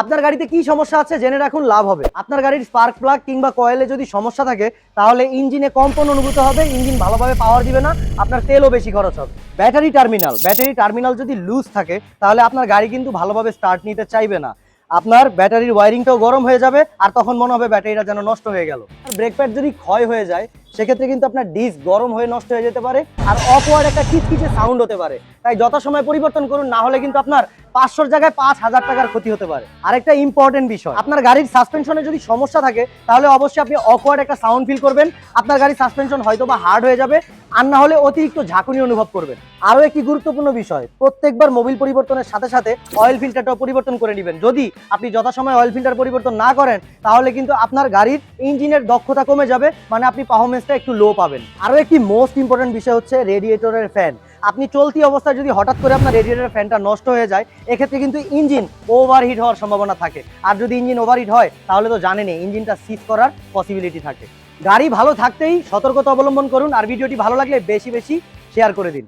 আপনার গাড়িতে কি সমস্যা আছে জেনে রাখুন, লাভ হবে। আপনার গাড়ির স্পার্ক প্লাগ কিংবা কয়েলে যদি সমস্যা থাকে, তাহলে ইঞ্জিনে কম্পন অনুভূত হবে, ইঞ্জিন ভালোভাবে পাওয়ার দিবে না, আপনার তেলও বেশি খরচ হবে। ব্যাটারি টার্মিনাল ব্যাটারি টার্মিনাল যদি লুজ থাকে, তাহলে আপনার গাড়ি কিন্তু ভালোভাবে স্টার্ট নিতে চাইবে না। আপনার ব্যাটারির ওয়ারিংটাও গরম হয়ে যাবে, আর তখন মনে হবে ব্যাটারিটা যেন নষ্ট হয়ে গেল। ব্রেক প্যাড যদি ক্ষয় হয়ে যায় সেক্ষেত্রে কিন্তু আপনার ডিস্ক গরম হয়ে নষ্ট হয়ে যেতে পারে আর অপওয়ার্ড একটা কিচকিচে সাউন্ড হতে পারে। তাই যথাসময় পরিবর্তন করুন, না হলে কিন্তু আপনার পাঁচশোর জায়গায় পাঁচ হাজার টাকার ক্ষতি হতে পারে। আরেকটা ইম্পর্টেন্ট বিষয়, আপনার গাড়ির সাসপেনশনে যদি সমস্যা থাকে, তাহলে অবশ্যই আপনি অকওয়ার্ড একটা সাউন্ড ফিল করবেন। আপনার গাড়ির সাসপেনশন হয়তো বা হার্ড হয়ে যাবে, আর না হলে অতিরিক্ত ঝাঁকুনি অনুভব করবেন। আরও একটি গুরুত্বপূর্ণ বিষয়, প্রত্যেকবার মোবিল পরিবর্তনের সাথে সাথে অয়েল ফিল্টারটাও পরিবর্তন করে নেবেন। যদি আপনি যথাসময় অয়েল ফিল্টার পরিবর্তন না করেন, তাহলে কিন্তু আপনার গাড়ির ইঞ্জিনের দক্ষতা কমে যাবে মানে আপনি পারফরমেন্সটা একটু লো পাবেন। আরও একটি মোস্ট ইম্পর্টেন্ট বিষয় হচ্ছে রেডিয়েটরের ফ্যান আপনি চলতি অবস্থায় যদি হঠাৎ করে আপনার রেডিয়েটরের ফ্যানটা নষ্ট হয়ে যায়, এক্ষেত্রে কিন্তু ইঞ্জিন ওভারহিট হওয়ার সম্ভাবনা থাকে। আর যদি ইঞ্জিন ওভারহিট হয়, তাহলে তো জানেনই ইঞ্জিনটা সিজ করার পসিবিলিটি থাকে। গাড়ি ভালো থাকতেই সতর্কতা অবলম্বন করুন, আর ভিডিওটি ভালো লাগলে বেশি বেশি শেয়ার করে দিন।